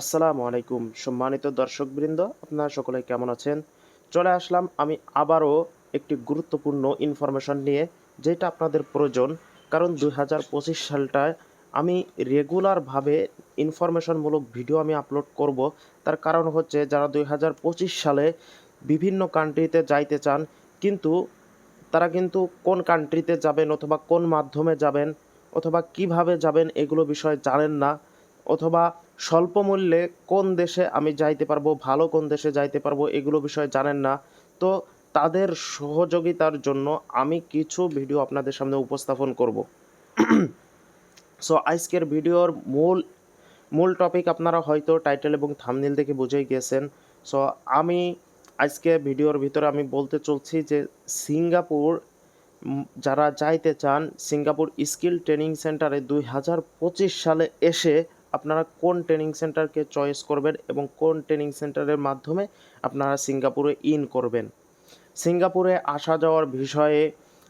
আসসালামু আলাইকুম সম্মানিত দর্শকবৃন্দ, আপনারা সকলে কেমন আছেন? চলে আসলাম আমি আবারও একটি গুরুত্বপূর্ণ ইনফরমেশন নিয়ে, যেটা আপনাদের প্রয়োজন। কারণ দুই হাজার পঁচিশ সালটায় আমি রেগুলারভাবে ইনফরমেশনমূলক ভিডিও আমি আপলোড করব। তার কারণ হচ্ছে, যারা দুই হাজার পঁচিশ সালে বিভিন্ন কান্ট্রিতে যাইতে চান, কিন্তু তারা কিন্তু কোন কান্ট্রিতে যাবেন অথবা কোন মাধ্যমে যাবেন, অথবা কীভাবে যাবেন, এগুলো বিষয়ে জানেন না, অথবা স্বল্প মূল্যে কোন দেশে আমি যাইতে পারব, ভালো কোন দেশে যাইতে পারব, এগুলো বিষয়ে জানেন না। তো তাদের সহযোগিতার জন্য আমি কিছু ভিডিও আপনাদের সামনে উপস্থাপন করব। সো আজকের ভিডিওর মূল মূল টপিক আপনারা হয়তো টাইটেল এবং থামনিল দেখে বুঝেই গিয়েছেন সো আমি আজকে ভিডিওর ভিতরে আমি বলতে চলছি যে সিঙ্গাপুর যারা যাইতে চান, সিঙ্গাপুর স্কিল ট্রেনিং সেন্টারে দুই হাজার পঁচিশ সালে এসে আপনারা কোন ট্রেনিং সেন্টারকে চয়েস করবেন এবং কোন ট্রেনিং সেন্টারের মাধ্যমে আপনারা সিঙ্গাপুরে ইন করবেন? সিঙ্গাপুরে আসা যাওয়ার বিষয়ে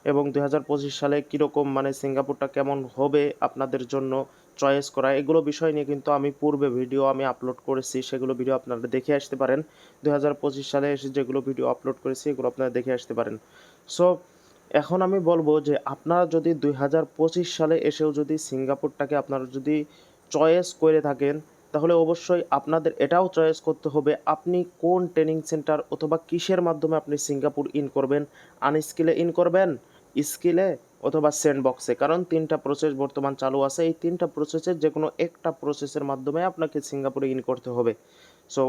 এবং দুই হাজার পঁচিশ সালে কীরকম মানে সিঙ্গাপুরটা কেমন হবে আপনাদের জন্য চয়েস করা, এগুলো বিষয় নিয়ে কিন্তু আমি পূর্বে ভিডিও আমি আপলোড করেছি, সেগুলো ভিডিও আপনারা দেখে আসতে পারেন। দুই হাজার পঁচিশ সালে এসে যেগুলো ভিডিও আপলোড করেছি, এগুলো আপনারা দেখে আসতে পারেন। সো এখন আমি বলব যে আপনারা যদি দুই হাজার পঁচিশ সালে এসেও যদি সিঙ্গাপুরটাকে আপনারা যদি চয়েস করে থাকেন, তাহলে অবশ্যই আপনাদের এটাও চয়েস করতে হবে আপনি কোন ট্রেনিং সেন্টার অথবা কিসের মাধ্যমে আপনি সিঙ্গাপুর ইন করবেন, আনস্কিলে ইন করবেন, স্কিলে অথবা স্যান্ডবক্সে? কারণ তিনটা প্রসেস বর্তমান চালু আছে, এই তিনটা প্রসেসের যে কোনো একটা প্রসেসের মাধ্যমে আপনাকে সিঙ্গাপুরে ইন করতে হবে। সো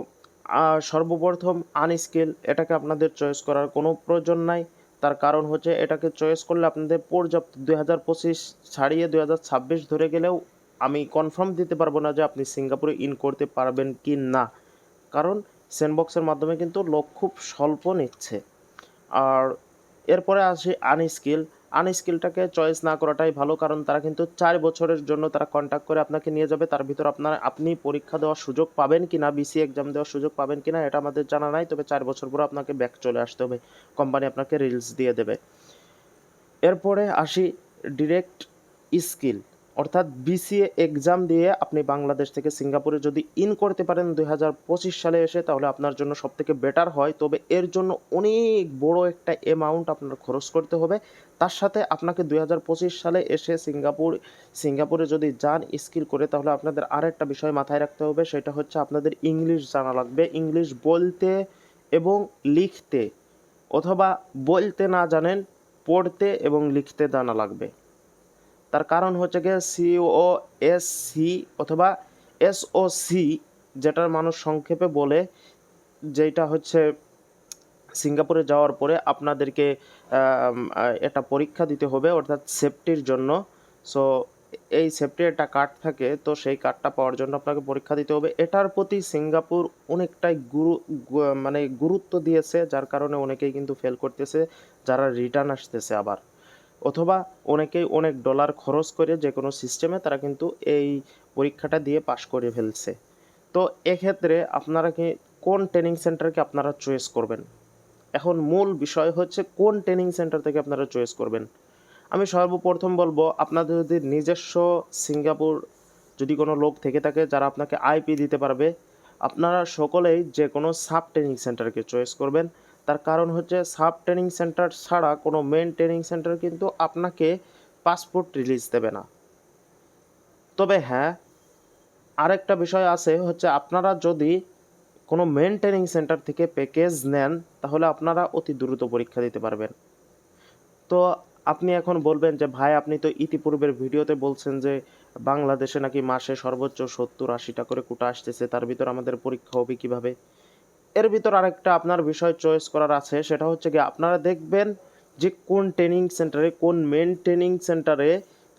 সর্বপ্রথম আনস্কিল, এটাকে আপনাদের চয়েস করার কোনো প্রয়োজন নাই। তার কারণ হচ্ছে এটাকে চয়েস করলে আপনাদের পর্যাপ্ত দুই হাজার পঁচিশ ছাড়িয়ে দুই হাজার ছাব্বিশ ধরে গেলেও আমি কনফার্ম দিতে পারব না যে আপনি সিঙ্গাপুরে ইন করতে পারবেন কি না। কারণ স্যান্ডবক্সের মাধ্যমে কিন্তু লোক খুব স্বল্প নিচ্ছে। আর এরপরে আসি আনস্কিল আনস্কিলটাকে চয়েস না করাটাই ভালো, কারণ তারা কিন্তু চার বছরের জন্য তারা কন্ট্যাক্ট করে আপনাকে নিয়ে যাবে। তার ভিতর আপনার, আপনি পরীক্ষা দেওয়ার সুযোগ পাবেন কি না বিসি এক্সাম দেওয়ার সুযোগ পাবেন কি না, এটা আমাদের জানা নাই। তবে চার বছর পরে আপনাকে ব্যাক চলে আসতে হবে। কোম্পানি আপনাকে রিলস দিয়ে দেবে। এরপরে আসি ডিরেক্ট স্কিল অর্থাৎ বিসিএ এক্সাম দিয়ে আপনি বাংলাদেশ থেকে সিঙ্গাপুরে যদি ইন করতে পারেন দুই হাজার পঁচিশ সালে এসে, তাহলে আপনার জন্য সব থেকে বেটার হয়। তবে এর জন্য অনেক বড় একটা অ্যামাউন্ট আপনার খরচ করতে হবে। তার সাথে আপনাকে দুই হাজার পঁচিশ সালে এসে সিঙ্গাপুর, সিঙ্গাপুরে যদি যান স্কিল করে, তাহলে আপনাদের আরেকটা বিষয় মাথায় রাখতে হবে, সেটা হচ্ছে আপনাদের ইংলিশ জানা লাগবে। ইংলিশ বলতে এবং লিখতে, অথবা বলতে না জানেন, পড়তে এবং লিখতে জানা লাগবে। তার কারণ হচ্ছে গিয়ে সিও এস সি অথবা এস ও সি যেটার মানুষ সংক্ষেপে বলে যেটা হচ্ছে সিঙ্গাপুরে যাওয়ার পরে আপনাদেরকে একটা পরীক্ষা দিতে হবে অর্থাৎ সেফটির জন্য। সো এই সেফটির একটা কার্ড থাকে, তো সেই কার্ডটা পাওয়ার জন্য আপনাকে পরীক্ষা দিতে হবে। এটার প্রতি সিঙ্গাপুর অনেকটাই গুরু মানে গুরুত্ব দিয়েছে, যার কারণে অনেকেই কিন্তু ফেল করতেছে, যারা রিটার্ন আসতেছে আবার। অথবা অনেকেই অনেক ডলার খরচ করে যে কোনো সিস্টেমে তারা কিন্তু এই পরীক্ষাটা দিয়ে পাশ করে ফেলছে। তো এক্ষেত্রে আপনারা কি কোন ট্রেনিং সেন্টারকে আপনারা চয়েস করবেন? এখন মূল বিষয় হচ্ছে কোন ট্রেনিং সেন্টার থেকে আপনারা চয়েস করবেন? আমি সর্বপ্রথম বলব, আপনাদের যদি নিজস্ব সিঙ্গাপুর যদি কোনো লোক থেকে থাকে যারা আপনাকে আইপি দিতে পারবে, আপনারা সকলেই যে কোনো সাব ট্রেনিং সেন্টারকে চয়েস করবেন। তার কারণ হচ্ছে সাব ট্রেনিং সেন্টার ছাড়া কোনো মেন ট্রেনিং সেন্টার কিন্তু আপনাকে পাসপোর্ট রিলিজ দেবে না। তবে হ্যাঁ আরেকটা বিষয় আছে হচ্ছে আপনারা যদি কোনো মেন ট্রেনিং সেন্টার থেকে প্যাকেজ নেন, তাহলে আপনারা অতি দ্রুত পরীক্ষা দিতে পারবেন। তো আপনি এখন বলবেন যে, ভাই, আপনি তো ইতিপূর্বের ভিডিওতে বলছেন যে, বাংলাদেশে নাকি মাসে সর্বোচ্চ সত্তর আশিটা করে কোটা আসতেছে, তার ভিতর আমাদের পরীক্ষা হবে কীভাবে? এর ভিতর আরেকটা আপনার বিষয় চয়েস করার আছে, সেটা হচ্ছে কি আপনারা দেখবেন যে কোন ট্রেনিং সেন্টারে কোন মেন ট্রেনিং সেন্টারে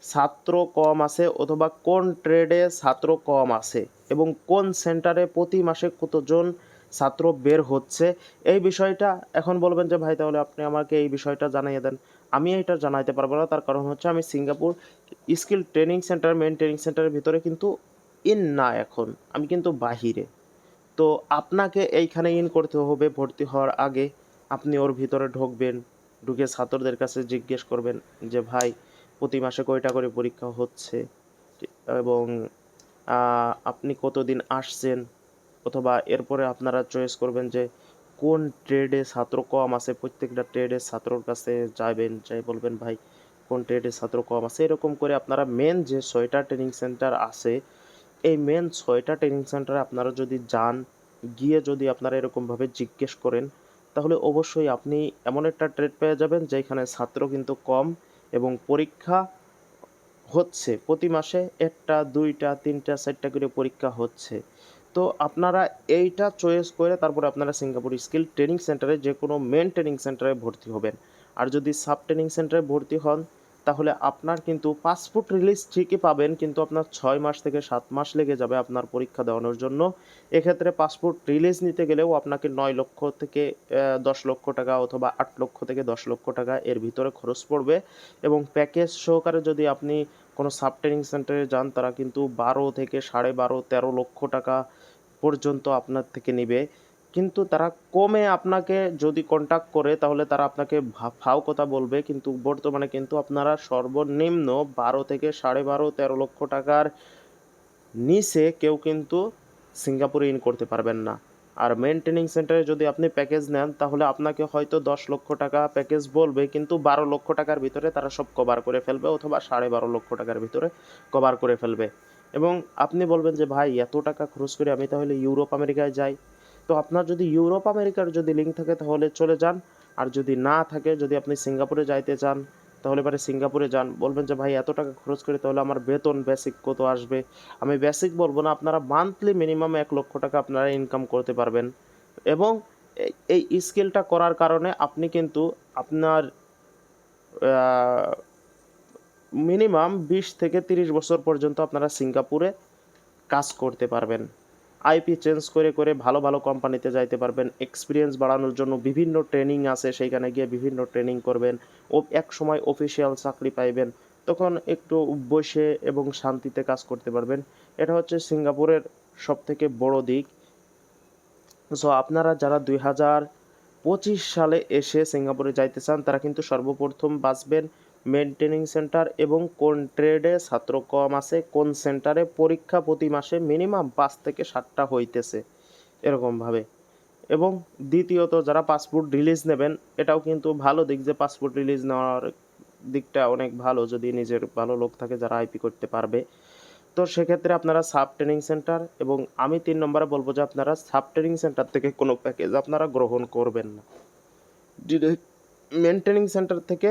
ছাত্র কম আছে অথবা কোন ট্রেডে ছাত্র কম আছে এবং কোন সেন্টারে প্রতি মাসে কতজন ছাত্র বের হচ্ছে। এই বিষয়টা এখন বলবেন যে, ভাই, তাহলে আপনি আমাকে এই বিষয়টা জানিয়ে দেন। আমি এটা জানাইতে পারব না, তার কারণ হচ্ছে আমি Singapore skill training centre main training সেন্টারের ভিতরে কিন্তু ইন না এখন, আমি কিন্তু বাহিরে। তো আপনাকে এইখানে ইন করতে হবে, ভর্তি হওয়ার আগে আপনি ওর ভিতরে ঢুকবেন, ঢুকে ছাত্রদের কাছে জিজ্ঞেস করবেন যে, ভাই, প্রতি মাসে কয়টা করে পরীক্ষা হচ্ছে? এবং আপনি কতদিন আসছেন? অথবা এরপরে আপনারা চয়েস করবেন যে, কোন ট্রেডে ছাত্র কম আছে, প্রত্যেকটা ট্রেডের ছাত্রর কাছে যাবেন যাই বলবেন, ভাই, কোন ট্রেডে ছাত্র কম আছে? এরকম করে আপনারা মেন যে ছয়টা ট্রেনিং সেন্টার আছে এই মেন ছয়টা ট্রেনিং সেন্টারে আপনারা যদি যান, গিয়ে যদি আপনারা এরকমভাবে জিজ্ঞেস করেন, তাহলে অবশ্যই আপনি এমন একটা ট্রেড পেয়ে যাবেন যেখানে ছাত্র কিন্তু কম এবং পরীক্ষা হচ্ছে। প্রতি মাসে একটা, দুইটা, তিনটা, চারটা করে পরীক্ষা হচ্ছে। তো আপনারা এইটা চয়েস করে তারপরে আপনারা সিঙ্গাপুর স্কিল ট্রেনিং সেন্টারে যে কোনো মেন ট্রেনিং সেন্টারে ভর্তি হবেন। আর যদি সাব ট্রেনিং সেন্টারে ভর্তি হন তাহলে আপনার কিন্তু পাসপোর্ট রিলিজ ঠিকই পাবেন, কিন্তু আপনার ছয় মাস থেকে সাত মাস লেগে যাবে আপনার পরীক্ষা দেওয়ানোর জন্য। এক্ষেত্রে পাসপোর্ট রিলিজ নিতে গেলেও আপনাকে নয় লক্ষ থেকে দশ লক্ষ টাকা অথবা আট লক্ষ থেকে দশ লক্ষ টাকা এর ভিতরে খরচ পড়বে। এবং প্যাকেজ সহকারে যদি আপনি কোনো সাব ট্রেনিং সেন্টারে যান, তারা কিন্তু বারো থেকে সাড়ে বারো, তেরো লক্ষ টাকা পর্যন্ত আপনার থেকে নেবে। কিন্তু তারা কমে আপনাকে যদি কন্ট্যাক্ট করে, তাহলে তারা আপনাকে ফাও কথা বলবে। কিন্তু বর্তমানে কিন্তু আপনারা সর্বনিম্ন বারো থেকে সাড়ে বারো, তেরো লক্ষ টাকার নিচে কেউ কিন্তু সিঙ্গাপুরে ইন করতে পারবেন না। আর মেনটেনিং সেন্টারে যদি আপনি প্যাকেজ নেন, তাহলে আপনাকে হয়তো দশ লক্ষ টাকা প্যাকেজ বলবে, কিন্তু বারো লক্ষ টাকার ভিতরে তারা সব কভার করে ফেলবে, অথবা সাড়ে বারো লক্ষ টাকার ভিতরে কভার করে ফেলবে। এবং আপনি বলবেন যে, ভাই, এত টাকা খরচ করে আমি তাহলে ইউরোপ, আমেরিকায় যাই। তো আপনার যদি ইউরোপ, আমেরিকার যদি লিঙ্ক থাকে, তাহলে চলে যান। আর যদি না থাকে, যদি আপনি সিঙ্গাপুরে যাইতে চান, তাহলে পরে সিঙ্গাপুরে যান। বলবেন যে, ভাই, এত টাকা খরচ করে তাহলে আমার বেতন বেসিক কত আসবে? আমি বেসিক বলব না, আপনারা মান্থলি মিনিমাম এক লক্ষ টাকা আপনারা ইনকাম করতে পারবেন। এবং এই স্কিলটা করার কারণে আপনি কিন্তু আপনার মিনিমাম বিশ থেকে তিরিশ বছর পর্যন্ত আপনারা সিঙ্গাপুরে কাজ করতে পারবেন। আইপি চেঞ্জ করে করে ভালো ভালো কোম্পানিতে যাইতে পারবেন। এক্সপিরিয়েন্স বাড়ানোর জন্য বিভিন্ন ট্রেনিং আছে, সেইখানে গিয়ে বিভিন্ন ট্রেনিং করবেন। ও এক সময় অফিসিয়াল চাকরি পাইবেন। তখন একটু বসে এবং শান্তিতে কাজ করতে পারবেন। এটা হচ্ছে সিঙ্গাপুরের সব থেকে বড় দিক। সো আপনারা যারা দুই হাজার পঁচিশ সালে এসে সিঙ্গাপুরে যাইতে চান, তারা কিন্তু সর্বপ্রথম বাঁচবেন মেনটেনিং সেন্টার এবং কোন ট্রেডে ছাত্র কম আছে, কোন সেন্টারে পরীক্ষা প্রতি মাসে মিনিমাম পাঁচ থেকে সাতটা হইতেছে এরকমভাবে এবং দ্বিতীয়ত, যারা পাসপোর্ট রিলিজ নেবেন, এটাও কিন্তু ভালো দিক যে পাসপোর্ট রিলিজ নেওয়ার দিকটা অনেক ভালো যদি নিজের ভালো লোক থাকে যারা আইপি করতে পারবে। তো সেক্ষেত্রে আপনারা সাব ট্রেনিং সেন্টার এবং আমি তিন নম্বরে বলব যে আপনারা সাব ট্রেনিং সেন্টার থেকে কোনো প্যাকেজ আপনারা গ্রহণ করবেন না। ডিরেক্ট মেনটেনিং সেন্টার থেকে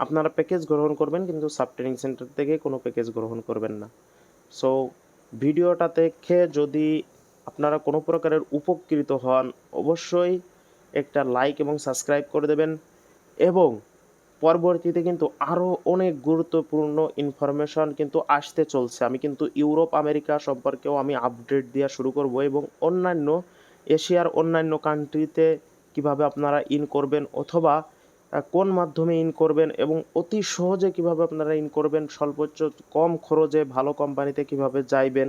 আপনারা প্যাকেজ গ্রহণ করবেন, কিন্তু সাব ট্রেনিং সেন্টার থেকে কোনো প্যাকেজ গ্রহণ করবেন না। সো ভিডিওটা দেখে যদি আপনারা কোনো প্রকারের উপকৃত হন, অবশ্যই একটা লাইক এবং সাবস্ক্রাইব করে দেবেন এবং পরবর্তীতে কিন্তু আরও অনেক গুরুত্বপূর্ণ ইনফরমেশন কিন্তু আসতে চলছে। আমি কিন্তু ইউরোপ, আমেরিকা সম্পর্কেও আমি আপডেট দেওয়া শুরু করব এবং অন্যান্য এশিয়ার অন্যান্য কান্ট্রিতে কীভাবে আপনারা ইন করবেন অথবা কোন মাধ্যমে ইন করবেন এবং অতি সহজে কীভাবে আপনারা ইন করবেন, সর্বোচ্চ কম খরচে ভালো কোম্পানিতে কীভাবে যাইবেন,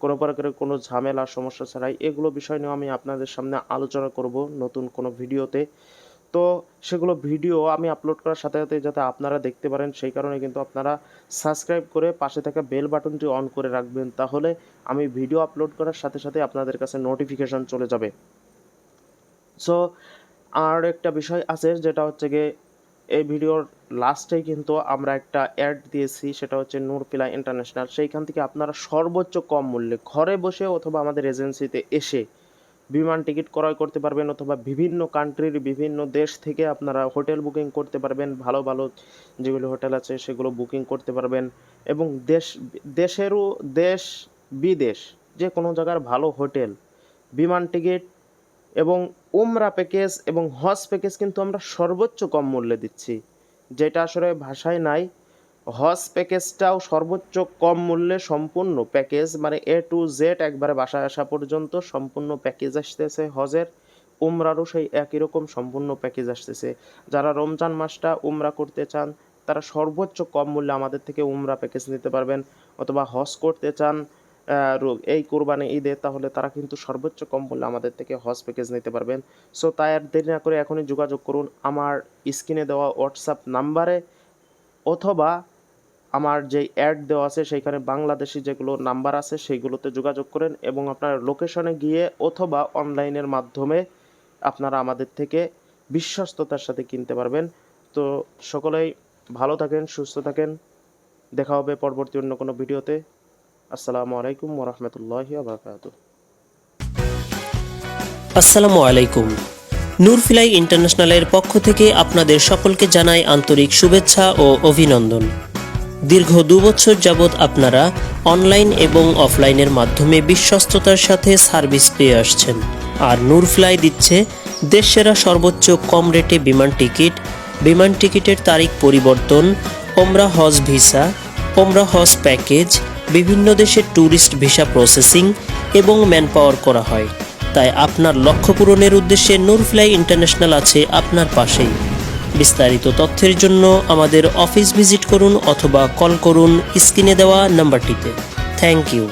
কোনো প্রকারের কোনো ঝামেলা, সমস্যা ছাড়াই এগুলো বিষয় নিয়ে আমি আপনাদের সামনে আলোচনা করব নতুন কোনো ভিডিওতে। তো সেগুলো ভিডিও আমি আপলোড করার সাথে সাথে যাতে আপনারা দেখতে পারেন, সেই কারণে কিন্তু আপনারা সাবস্ক্রাইব করে পাশে থাকা বেল বাটনটি অন করে রাখবেন, তাহলে আমি ভিডিও আপলোড করার সাথে সাথে আপনাদের কাছে নোটিফিকেশন চলে যাবে। সো আর একটা বিষয় আছে যেটা হচ্ছে গিয়ে এই ভিডিওর লাস্টে কিন্তু আমরা একটা অ্যাড দিয়েছি, সেটা হচ্ছে নূরপিলা ইন্টারন্যাশনাল। সেইখান থেকে আপনারা সর্বোচ্চ কম মূল্যে ঘরে বসে অথবা আমাদের এজেন্সিতে এসে বিমান টিকিট ক্রয় করতে পারবেন অথবা বিভিন্ন কান্ট্রির বিভিন্ন দেশ থেকে আপনারা হোটেল বুকিং করতে পারবেন, ভালো ভালো যেগুলো হোটেল আছে সেগুলো বুকিং করতে পারবেন এবং দেশ, দেশেরও দেশ, বিদেশ, যে কোনো জায়গার ভালো হোটেল, বিমান টিকিট এবং উমরা প্যাকেজ এবং হজ প্যাকেজ কিন্তু আমরা সর্বোচ্চ কম মূল্যে দিচ্ছি। যেটা আসলে ভাষায় নাই। হজ প্যাকেজটাও সর্বোচ্চ কম মূল্যে সম্পূর্ণ প্যাকেজ মানে এ টু জেড একবারে বাসায় আসা পর্যন্ত সম্পূর্ণ প্যাকেজ আসতেছে হজের। উমরারও সেই একই রকম সম্পূর্ণ প্যাকেজ আসতেছে। যারা রমজান মাসটা উমরা করতে চান, তারা সর্বোচ্চ কম মূল্যে আমাদের থেকে উমরা প্যাকেজ নিতে পারবেন। অথবা হজ করতে চান আহ, রো- এই কোরবানি ঈদে তাহলে তারা কিন্তু সর্বোচ্চ কম মূল্যে আমাদের থেকে হজ প্যাকেজ নিতে পারবেন। সো তাই আর দেরি না করে এখনই যোগাযোগ করুন আমার স্ক্রিনে দেওয়া হোয়াটসঅ্যাপ নাম্বারে অথবা আমার যে অ্যাড দেওয়া আছে সেইখানে বাংলাদেশি যেগুলো নাম্বার আছে সেইগুলোতে যোগাযোগ করেন এবং আপনার লোকেশনে গিয়ে অথবা অনলাইনের মাধ্যমে আপনারা আমাদের থেকে বিশ্বস্ততার সাথে কিনতে পারবেন। তো সকলেই ভালো থাকেন সুস্থ থাকেন। দেখা হবে পরবর্তী অন্য কোনো ভিডিওতে। আসসালামু আলাইকুম আসসালামু আলাইকুম। ইন্টারন্যাশনালের পক্ষ থেকে আপনাদের সকলকে জানাই আন্তরিক শুভেচ্ছা ও অভিনন্দন। দীর্ঘ দুবছর যাবৎ আপনারা অনলাইন এবং অফলাইনের মাধ্যমে বিশ্বস্ততার সাথে সার্ভিস পেয়ে আসছেন। আর নূরফ্লাই দিচ্ছে দেশসেরা সর্বোচ্চ কম রেটে বিমান টিকিট, বিমান টিকিটের তারিখ পরিবর্তন, ওমরা হজ ভিসা ওমরা হজ প্যাকেজ, বিভিন্ন দেশের ট্যুরিস্ট ভিসা প্রসেসিং এবং ম্যানপাওয়ার করা হয়। তাই আপনার লক্ষ্য পূরণের উদ্দেশ্যে নূরফ্লাই ইন্টারন্যাশনাল আছে আপনার পাশেই। বিস্তারিত তথ্যের জন্য আমাদের অফিস ভিজিট করুন অথবা কল করুন স্ক্রিনে দেওয়া নাম্বারটিতে। Thank you.